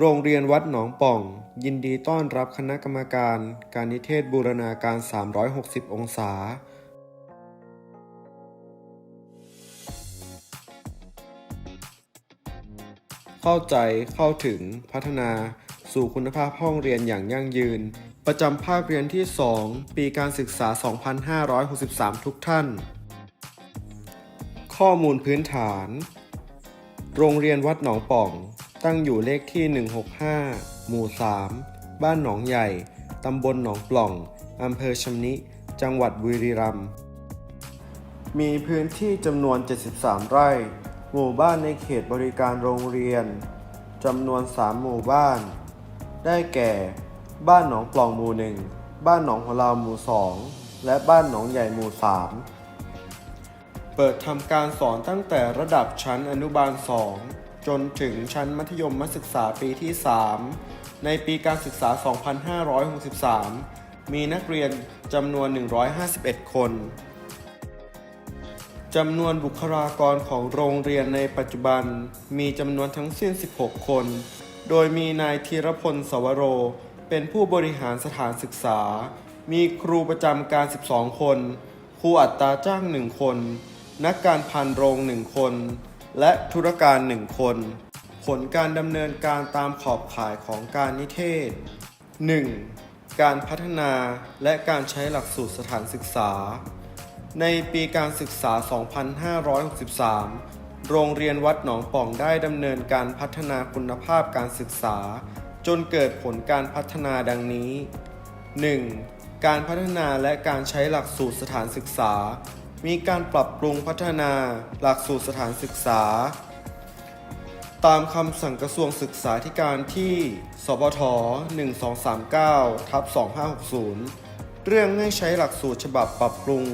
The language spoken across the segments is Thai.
โรงเรียนวัดหนองป่อง ยินดีต้อนรับคณะกรรมการ การนิเทศบูรณาการ 360 องศา เข้าใจเข้าถึงพัฒนาสู่คุณภาพห้องเรียนอย่างยั่งยืน ประจำภาคเรียนที่ 2 ปีการศึกษา 2563 ทุกท่าน ข้อมูลพื้นฐาน โรงเรียนวัดหนองป่อง ตั้งอยู่เลขที่ 165 หมู่ 3 บ้านหนองใหญ่ ตำบลหนองปล่อง อำเภอชำนิ จังหวัดบุรีรัมย์ มีพื้นที่จำนวน 73 ไร่ หมู่บ้านในเขตบริการโรงเรียน จำนวน 3 หมู่บ้าน ได้แก่ บ้านหนองปล่องหมู่ 1 บ้านหนองหัวลาวหมู่ 2 และบ้านหนองใหญ่หมู่ 3 เปิดทำการสอนตั้งแต่ระดับชั้นอนุบาล 2 จนถึงชั้นมัธยมศึกษาปีที่ 3 ในปีการศึกษา 2563 มีนักเรียนจำนวน 151 คนจำนวนบุคลากรของโรงเรียนในปัจจุบันมีจำนวนทั้งสิ้น 16 คน โดยมีนายธีรพลสวโร เป็นผู้บริหารสถานศึกษา มีครูประจำการ 12 คน ครูอัตราจ้าง 1 คน นักการพันโรง 1 คน และธุรการ1คน ผลการดำเนินการตามขอบข่ายของการนิเทศ 1. การพัฒนาและการใช้หลักสูตรสถานศึกษา ในปีการศึกษา 2563 โรงเรียนวัดหนองป่องได้ดำเนินการพัฒนาคุณภาพการศึกษา จนเกิดผลการพัฒนาดังนี้ 1. การพัฒนาและการใช้หลักสูตรสถานศึกษา มีการปรับปรุงพัฒนาหลักสูตรสถานศึกษา ตามคำสั่งกระทรวงศึกษาธิการที่สปท1239ทับ2560 เรื่องให้ใช้หลักสูตรฉบับปรับปรุง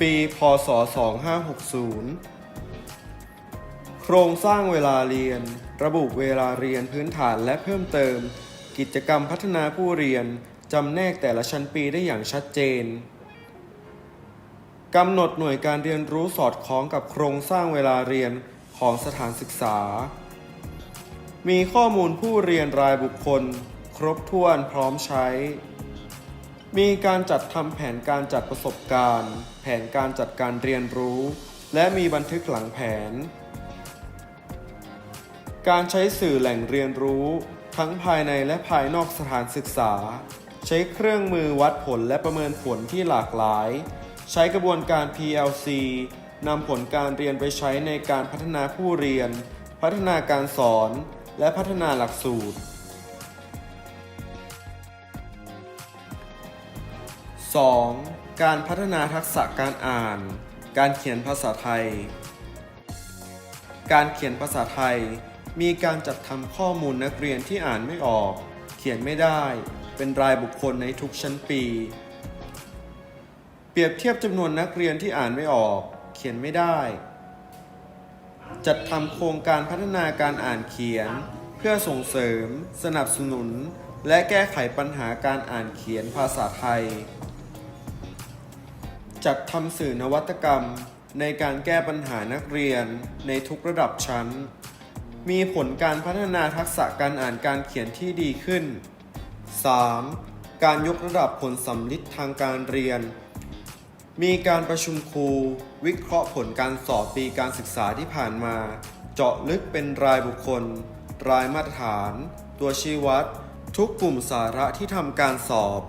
ปี พศ 2560 โครงสร้างเวลาเรียน ระบุเวลาเรียนพื้นฐานและเพิ่มเติม กิจกรรมพัฒนาผู้เรียนจำแนกแต่ละชั้นปีได้อย่างชัดเจน กำหนดหน่วยการเรียนรู้สอดคล้องกับโครงสร้างเวลาเรียนของสถานศึกษา มีข้อมูลผู้เรียนรายบุคคล ครบถ้วนพร้อมใช้ มีการจัดทำแผนการจัดประสบการณ์ แผนการจัดการเรียนรู้ และมีบันทึกหลังแผน การใช้สื่อแหล่งเรียนรู้ ทั้งภายในและภายนอกสถานศึกษา ใช้เครื่องมือวัดผลและประเมินผลที่หลากหลาย ใช้กระบวนการ PLC นำผลการเรียนไปใช้ในการพัฒนาผู้เรียน พัฒนาการสอน และพัฒนาหลักสูตร 2. การพัฒนาทักษะการอ่าน การเขียนภาษาไทย การเขียนภาษาไทย มีการจัดทำข้อมูลนักเรียนที่อ่านไม่ออก เขียนไม่ได้ เป็นรายบุคคลในทุกชั้นปี เปรียบเทียบจำนวนนักเรียนที่อ่านไม่ออก เขียนไม่ได้ จัดทำโครงการพัฒนาการอ่านเขียน เพื่อส่งเสริม สนับสนุน และแก้ไขปัญหาการอ่านเขียนภาษาไทย จัดทำสื่อนวัตกรรมในการแก้ปัญหานักเรียนในทุกระดับชั้น มีผลการพัฒนาทักษะการอ่านการเขียนที่ดีขึ้น 3. การยกระดับผลสำลิดทางการเรียน มีการประชุมครู วิเคราะห์ผลการสอบปีการศึกษาที่ผ่านมา เจาะลึกเป็นรายบุคคล รายมาตรฐาน ตัวชี้วัด ทุกกลุ่มสาระที่ทำการสอบ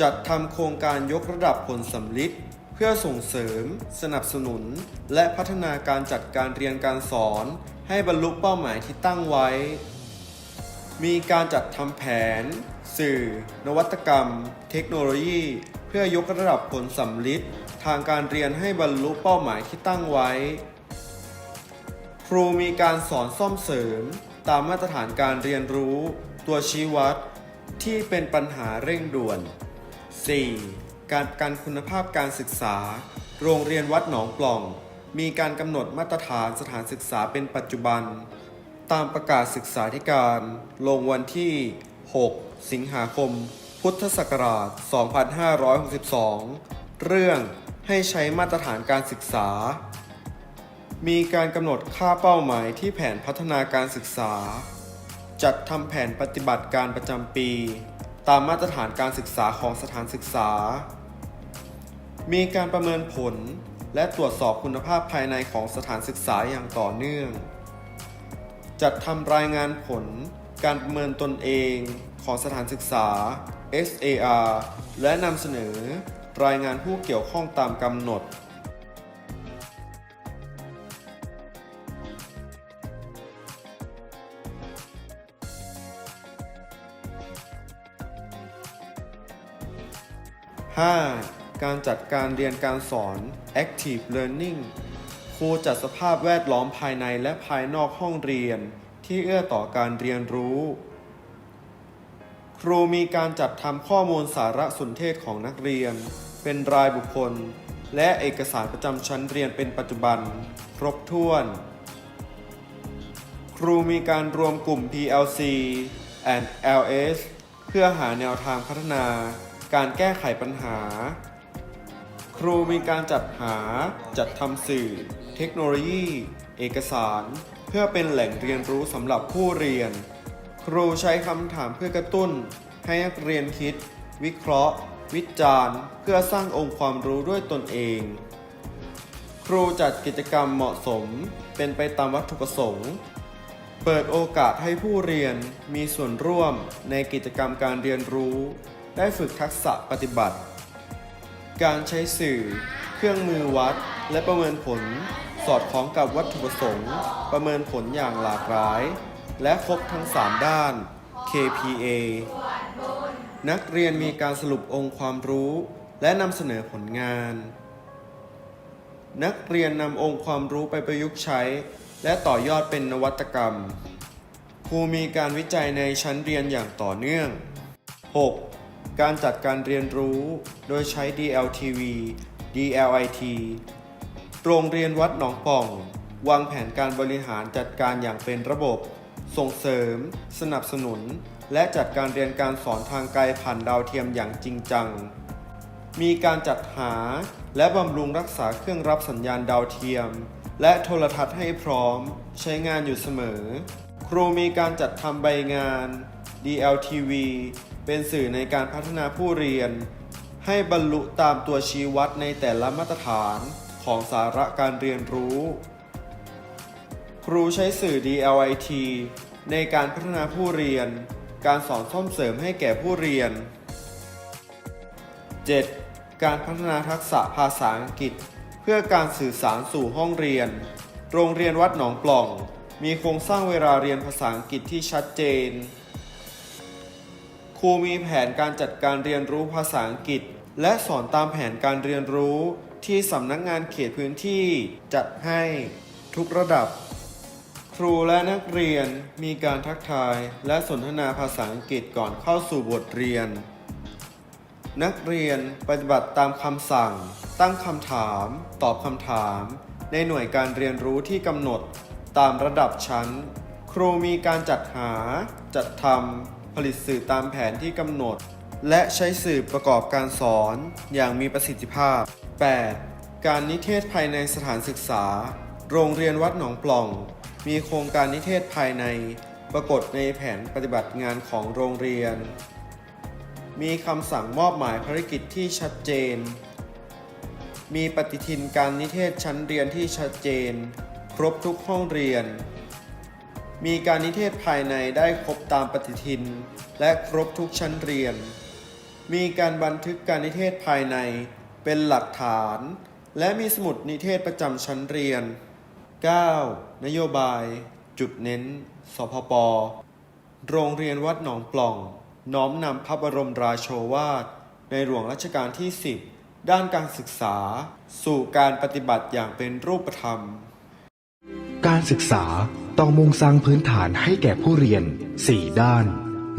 จัดทำโครงการยกระดับผลสำลิดเพื่อส่งเสริม สนับสนุน และพัฒนาการจัดการเรียนการสอน ให้บรรลุเป้าหมายที่ตั้งไว้ มีการจัดทำแผน สื่อ นวัตกรรม เทคโนโลยี พื่อยกระดับผลสำลิดทางการเรียนให้บรรลุเป้าหมายที่ตั้งไว้ ครูมีการสอนซ่อมเสริม ตามมาตรฐานการเรียนรู้ ตัวชี้วัด ที่เป็นปัญหาเร่งด่วน 4. การประการคุณภาพการศึกษา โรงเรียนวัดหนองปล่อง มีการกำหนดมาตรฐานสถานศึกษาเป็นปัจจุบัน ตามประกาศศึกษาธิการ ลงวันที่ 6 สิงหาคม พุทธศักราช 2562 เรื่องให้ใช้มาตรฐานการศึกษา มีการกำหนดค่าเป้าหมายที่แผนพัฒนาการศึกษา จัดทำแผนปฏิบัติการประจำปี ตามมาตรฐานการศึกษาของสถานศึกษา มีการประเมินผลและตรวจสอบคุณภาพภายในของสถานศึกษาอย่างต่อเนื่อง จัดทำรายงานผลการประเมินตนเองของสถานศึกษา SAR และนำเสนอ รายงานผู้เกี่ยวข้องตามกำหนด 5. การจัดการเรียนการสอน Active Learning ครูจัดสภาพแวดล้อมภายในและภายนอกห้องเรียน ที่เอื้อต่อการเรียนรู้ ครูมีการจัดทำข้อมูลสารสนเทศของนักเรียน เป็นรายบุคคล และเอกสารประจำชั้นเรียนเป็นปัจจุบัน ครบถ้วน ครูมีการรวมกลุ่ม PLC and LS เพื่อหาแนวทางพัฒนา การแก้ไขปัญหา ครูมีการจัดหา จัดทำสื่อ เทคโนโลยี เอกสาร เพื่อเป็นแหล่งเรียนรู้สำหรับผู้เรียน ครูใช้คำถามเพื่อกระตุ้น ให้นักเรียนคิด วิเคราะห์ วิจารณ์ เพื่อสร้างองค์ความรู้ด้วยตนเอง ครูจัดกิจกรรมเหมาะสม เป็นไปตามวัตถุประสงค์ เปิดโอกาสให้ผู้เรียนมีส่วนร่วมในกิจกรรมการเรียนรู้ ได้ฝึกทักษะปฏิบัติ การใช้สื่อ เครื่องมือวัด และประเมินผล สอดคล้องกับวัตถุประสงค์ ประเมินผลอย่างหลากหลาย และครบทั้ง 3 ด้าน KPA นักเรียนมีการสรุปองค์ความรู้ และนำเสนอผลงาน นักเรียนนำองค์ความรู้ไปประยุกต์ใช้ และต่อยอดเป็นนวัตกรรม ครูมีการวิจัยในชั้นเรียนอย่างต่อเนื่อง 6. การจัดการเรียนรู้ โดยใช้ DLTV DLIT โรงเรียนวัดหนองป่อง วางแผนการบริหารจัดการอย่างเป็นระบบ ส่งเสริม สนับสนุน และจัดการเรียนการสอนทางไกลผ่านดาวเทียมอย่างจริงจัง มีการจัดหาและบำรุงรักษาเครื่องรับสัญญาณดาวเทียม และโทรทัศน์ให้พร้อม ใช้งานอยู่เสมอ ครูมีการจัดทำใบงาน DLTV เป็นสื่อในการพัฒนาผู้เรียน ให้บรรลุตามตัวชี้วัดในแต่ละมาตรฐานของสาระการเรียนรู้ ครูใช้สื่อ DLIT ในการพัฒนาผู้เรียน การสอนส่งเสริมให้แก่ผู้เรียน 7. การพัฒนาทักษะภาษาอังกฤษ เพื่อการสื่อสารสู่ห้องเรียน โรงเรียนวัดหนองปล่อง มีโครงสร้างเวลาเรียนภาษาอังกฤษที่ชัดเจน ครูมีแผนการจัดการเรียนรู้ภาษาอังกฤษ และสอนตามแผนการเรียนรู้ที่สำนักงานเขตพื้นที่จัดให้ทุกระดับ ครูและนักเรียนมีการทักทายและสนทนาภาษาอังกฤษก่อนเข้าสู่บทเรียน นักเรียนปฏิบัติตามคำสั่ง ตั้งคำถาม ตอบคำถาม ในหน่วยการเรียนรู้ที่กำหนดตามระดับชั้น ครูมีการจัดหา จัดทำผลิตสื่อตามแผนที่กำหนด และใช้สื่อประกอบการสอนอย่างมีประสิทธิภาพ 8. การนิเทศภายในสถานศึกษา โรงเรียนวัดหนองปล่อง มีโครงการนิเทศภายในปรากฏในแผนปฏิบัติงานของโรงเรียน มีคำสั่งมอบหมายภารกิจที่ชัดเจน มีปฏิทินการนิเทศชั้นเรียนที่ชัดเจน ครบทุกห้องเรียน มีการนิเทศภายในได้ครบตามปฏิทิน และครบทุกชั้นเรียน มีการบันทึกการนิเทศภายในเป็นหลักฐาน และมีสมุดนิเทศประจำชั้นเรียน 9. นโยบาย จุดเน้น สพป โรงเรียนวัดหนองปล่อง น้อมนำพระบรมราโชวาท ในหลวงรัชกาลที่ 10 ด้านการศึกษา สู่การปฏิบัติอย่างเป็นรูปธรรม การศึกษาต้องมุ่งสร้างพื้นฐานให้แก่ผู้เรียน 4 ด้าน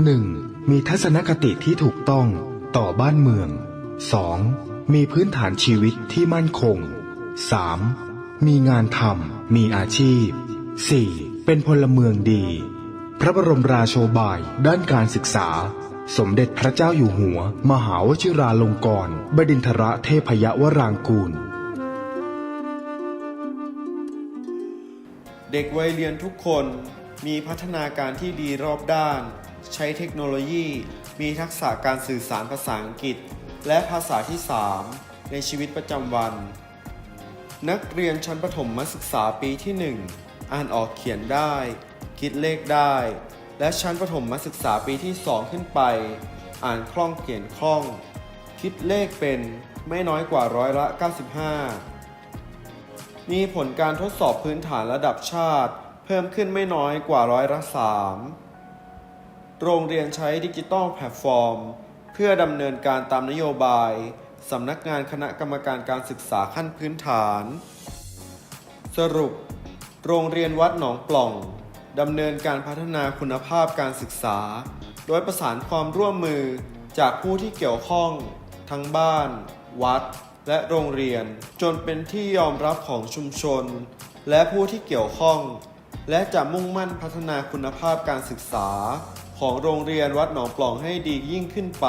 1. มีทัศนคติที่ถูกต้องต่อบ้านเมือง 2. มีพื้นฐานชีวิตที่มั่นคง 3. มีงานทำมีอาชีพ 4. เป็นพลเมืองดี พระบรมราโชบายด้านการศึกษา สมเด็จพระเจ้าอยู่หัว มหาวชิราลงกรณบดินทรเทพยวรางกูล เด็กวัยเรียนทุกคนมีพัฒนาการที่ดีรอบด้าน ใช้เทคโนโลยี มีทักษะการสื่อสารภาษาอังกฤษ และภาษาที่ 3 ในชีวิตประจำวัน นักเรียนชั้นประถมศึกษาปีที่ 1 อ่านออกเขียนได้ คิดเลขได้ และชั้นประถมศึกษาปีที่ 2 ขึ้นไป อ่านคล่องเขียนคล่อง คิดเลขเป็นไม่น้อยกว่าร้อยละ 95 มีผลการทดสอบพื้นฐานระดับชาติ เพิ่มขึ้นไม่น้อยกว่าร้อยละ 3 โรงเรียนใช้ดิจิตอลแพลตฟอร์ม เพื่อดำเนินการตามนโยบาย สำนักงานคณะกรรมการการศึกษาขั้นพื้นฐาน สรุป โรงเรียนวัดหนองปล่องดำเนินการพัฒนาคุณภาพการศึกษา โดยประสานความร่วมมือจากผู้ที่เกี่ยวข้อง ทั้งบ้าน วัด และโรงเรียน จนเป็นที่ยอมรับของชุมชน และผู้ที่เกี่ยวข้อง และจะมุ่งมั่นพัฒนาคุณภาพการศึกษา ของโรงเรียนวัดหนองปล่องให้ดียิ่งขึ้นไป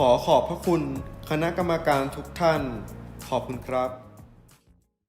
ขอขอบพระคุณคณะกรรมการทุกท่าน ขอบคุณครับ